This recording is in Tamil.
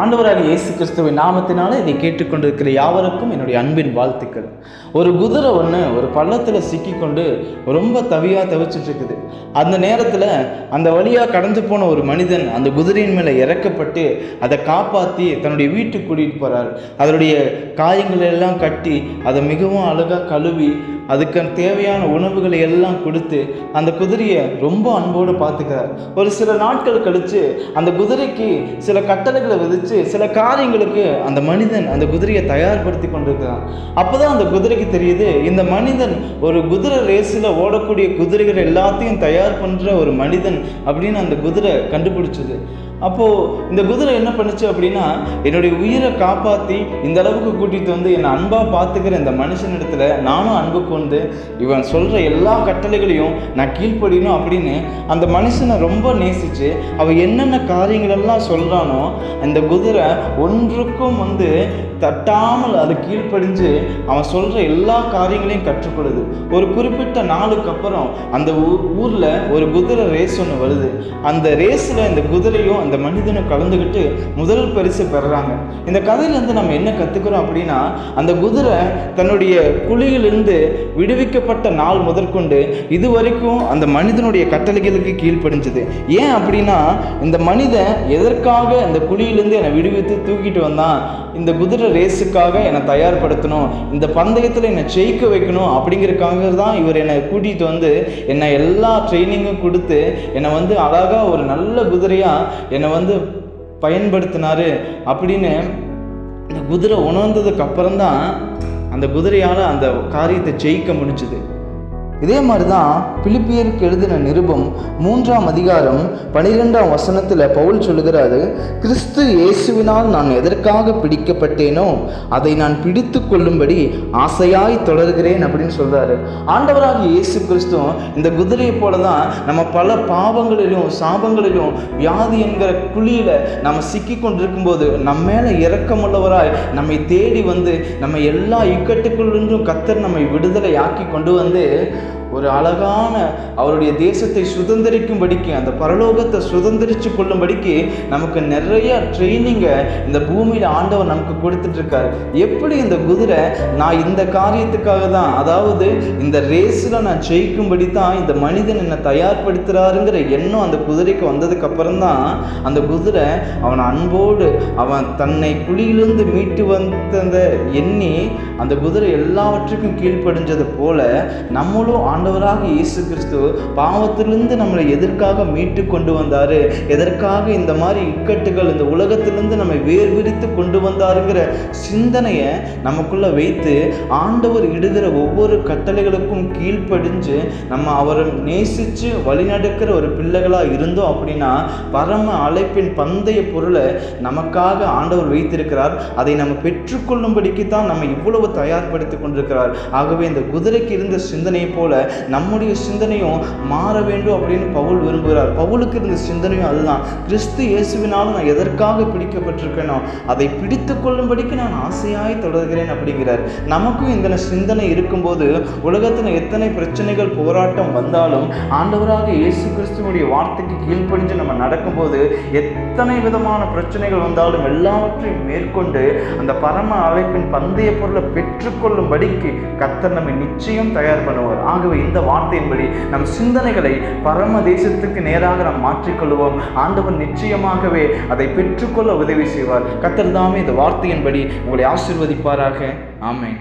ஆண்டவராக இயேசு கிறிஸ்துவின் நாமத்தினால இதை கேட்டுக்கொண்டிருக்கிற யாவருக்கும் என்னுடைய அன்பின் வாழ்த்துக்கள். ஒரு குதிரை ஒன்று ஒரு பள்ளத்தில் சிக்கிக்கொண்டு ரொம்ப தவியாக தவிச்சிட்ருக்குது அந்த நேரத்தில் அந்த வழியாக கடந்து போன ஒரு மனிதன் அந்த குதிரையின் மேலே இறக்கப்பட்டு அதை காப்பாற்றி தன்னுடைய வீட்டுக்கு கூட்டிகிட்டு போகிறார் அதனுடைய காயங்களை எல்லாம் கட்டி அதை மிகவும் அழகாக கழுவி அதுக்கு தேவையான உணவுகளை எல்லாம் கொடுத்து அந்த குதிரையை ரொம்ப அன்போடு பார்த்துக்கிறார். ஒரு சில நாட்கள் கழித்து அந்த குதிரைக்கு சில கட்டளைகளை விதித்து சில காரியங்களுக்கு அந்த மனிதன் அந்த குதிரையை தயார்படுத்தி கொண்டிருக்கிறான். அப்போ தான் அந்த குதிரைக்கு தெரியுது இந்த மனிதன் ஒரு குதிரை ரேஸில் ஓடக்கூடிய குதிரைகள் எல்லாத்தையும் தயார் பண்ணுற ஒரு மனிதன் அப்படின்னு அந்த குதிரை கண்டுபிடிச்சது. அப்போது இந்த குதிரை என்ன பண்ணுச்சு அப்படின்னா என்னுடைய உயிரை காப்பாற்றி இந்த அளவுக்கு கூட்டிகிட்டு வந்து என்னை அன்பாக பார்த்துக்கிற இந்த மனுஷனிடத்துல நானும் அன்பு கொண்டு இவன் சொல்கிற எல்லா கட்டளைகளையும் நான் கீழ்ப்படியணும் அப்படின்னு அந்த மனுஷனை ரொம்ப நேசித்து அவன் என்னென்ன காரியங்களெல்லாம் சொல்கிறானோ அந்த குதிரை ஒன்றுக்கும் வந்து தட்டாமல் அது கீழ்ப்படிஞ்சு அவன் சொல்கிற எல்லா காரியங்களையும் கற்றுக்கொள்ளுது. ஒரு குறிப்பிட்ட நாளுக்கு அப்புறம் அந்த ஊரில் ஒரு குதிரை ரேஸ் ஒன்று வருது. அந்த ரேஸில் இந்த குதிரையும் அந்த மனிதனும் கலந்துக்கிட்டு முதல் பரிசு பெறுறாங்க இந்த கதையிலேருந்து நம்ம என்ன கற்றுக்கிறோம் அப்படின்னா அந்த குதிரை தன்னுடைய குழியிலிருந்து விடுவிக்கப்பட்ட நாள் முதற்கொண்டு இது வரைக்கும் அந்த மனிதனுடைய கட்டளைகளுக்கு கீழ்ப்படிஞ்சது. ஏன் அப்படின்னா இந்த மனிதன் எதற்காக அந்த குழியிலேருந்து என்னை விடுவித்து தூக்கிட்டு வந்தான்? இந்த குதிரை ரேஸுக்காக என்னை தயார்படுத்தணும் இந்த பந்தயத்தில் என்னை ஜெயிக்க வைக்கணும் அப்படிங்கிறதுக்காக தான் இவர் என்னை கூட்டிகிட்டு வந்து என்னை எல்லா ட்ரைனிங்கும் கொடுத்து என்னை வந்து அழகாக ஒரு நல்ல குதிரையாக என்னை வந்து பயன்படுத்தினார் அப்படின்னு இந்த குதிரை உணர்ந்ததுக்கு அப்புறம்தான் அந்த குதிரையால் அந்த காரியத்தை ஜெயிக்க முடிஞ்சுது. இதே மாதிரி தான் பிலிப்பியருக்கு எழுதின நிருபம் மூன்றாம் அதிகாரம் பனிரெண்டாம் வசனத்தில் பவுல் சொல்லுகிறாரு கிறிஸ்து இயேசுவினால் நான் எதற்காக பிடிக்கப்பட்டேனோ அதை நான் பிடித்து கொள்ளும்படி ஆசையாய் தொடர்கிறேன் அப்படின்னு சொல்கிறாரு ஆண்டவராக இயேசு கிறிஸ்துவும் இந்த குதிரையை போல தான் நம்ம பல பாவங்களிலும் சாபங்களிலும் வியாதி என்கிற குழியில் நம்ம சிக்கி கொண்டிருக்கும்போது நம்ம மேலே இறக்கமுள்ளவராய் நம்மை தேடி வந்து நம்ம எல்லா இக்கட்டுக்குள்ளும் கத்தர் நம்மை விடுதலை ஆக்கி கொண்டு வந்து ஒரு அழகான அவருடைய தேசத்தை சுதந்திரிக்கும்படிக்கு அந்த பரலோகத்தை சுதந்திரிச்சு கொள்ளும்படிக்கு நமக்கு நிறைய ட்ரைனிங்கை இந்த பூமியில் ஆண்டவர் நமக்கு கொடுத்துட்ருக்காரு எப்படி இந்த குதிரை நான் இந்த காரியத்துக்காக தான் அதாவது இந்த ரேஸில் நான் ஜெயிக்கும்படி தான் இந்த மனிதன் என்னை தயார்படுத்துகிறாருங்கிற எண்ணம் அந்த குதிரைக்கு வந்ததுக்கப்புறம் தான் அந்த குதிரை அவன் அன்போடு அவன் தன்னை குழியிலிருந்து மீட்டு வந்த எண்ணி அந்த குதிரை எல்லாவற்றுக்கும் கீழ்ப்படிஞ்சது போல நம்மளும் ஆண்டவராக இயேசு கிறிஸ்து பாவத்திலிருந்து நம்மளை எதற்காக மீட்டு கொண்டு வந்தார்? எதற்காக இந்த மாதிரி இக்கட்டுகள் இந்த உலகத்திலிருந்து நம்மை வேர் விரித்து கொண்டு வந்தாருங்கிற சிந்தனையை நமக்குள்ளே வைத்து ஆண்டவர் இடுகிற ஒவ்வொரு கட்டளைகளுக்கும் கீழ்ப்படிஞ்சு நம்ம அவரை நேசித்து வழிநடக்கிற ஒரு பிள்ளைகளாக இருந்தோம் அப்படின்னா பரம அழைப்பின் பந்தய பொருளை நமக்காக ஆண்டவர் வைத்திருக்கிறார். அதை நம்ம பெற்றுக்கொள்ளும்படிக்கு தான் நம்ம இவ்வளவு தயார்படுத்தி கொண்டிருக்கிறார். ஆகவே இந்த குதிரைக்கு இருந்த சிந்தனையை போல் நம்முடைய சிந்தனையும் மாற வேண்டும் அப்படின்னு பவுல் விரும்புகிறார். பவுலுக்கு இருந்த சிந்தனையும் அதுதான். கிறிஸ்து இயேசுவினாலும் நான் எதற்காக பிடிக்கப்பட்டிருக்கேனோ அதை பிடித்து கொள்ளும்படிக்கு நான் ஆசையாய் தொடர்கிறேன் அப்படிங்கிறார். நமக்கும் இந்த சிந்தனை இருக்கும்போது உலகத்தில் எத்தனை பிரச்சனைகள் போராட்டம் வந்தாலும் ஆண்டவராக இயேசு கிறிஸ்துவனுடைய வார்த்தைக்கு கீழ்ப்படிஞ்சு நம்ம நடக்கும்போது எத்தனை விதமான பிரச்சனைகள் வந்தாலும் எல்லாவற்றையும் மேற்கொண்டு அந்த பரம அழைப்பின் பந்தய பொருளை பெற்றுக்கொள்ளும்படிக்கு கத்தர் நம்மை நிச்சயம் தயார் பண்ணுவார். ஆகவே இந்த வார்த்தையின்படி நம் சிந்தனைகளை பரம தேசத்துக்கு நேராக நாம் மாற்றிக்கொள்வோம். ஆண்டவர் நிச்சயமாகவே அதை பெற்றுக்கொள்ள உதவி செய்வார். கத்தர் தாமே இந்த வார்த்தையின்படி உங்களை ஆசிர்வதிப்பாராக. ஆமேன்.